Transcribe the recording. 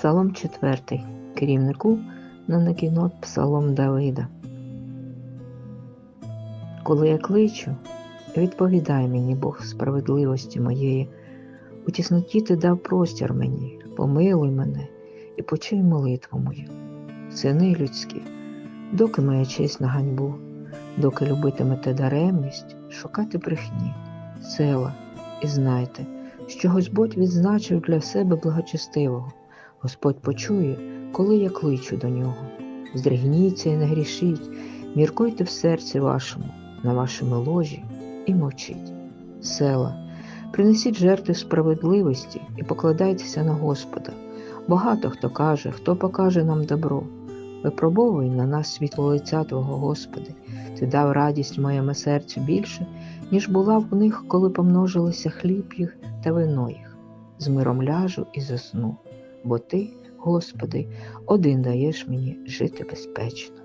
Псалом 4. Керівнику на накінот Псалом Давида. Коли я кличу, відповідай мені, Бог справедливості моєї. У тісноті ти дав простір мені, помилуй мене і почуй молитву мою. Сини людські, доки моя честь на ганьбу, доки любитимете даремність, шукати брехні, села, і знайте, що Господь відзначив для себе благочестивого. Господь почує, коли я кличу до нього. Здригніться і не грішіть, міркуйте в серці вашому, на вашому ложі і мовчіть. Села, принесіть жертви справедливості і покладайтеся на Господа. Багато хто каже, хто покаже нам добро. Випробовуй на нас світло лиця Твого, Господи, Ти дав радість моєму серцю більше, ніж була в них, коли помножилися хліб їх та вино їх. З миром ляжу і засну, бо Ти, Господи, один даєш мені жити безпечно.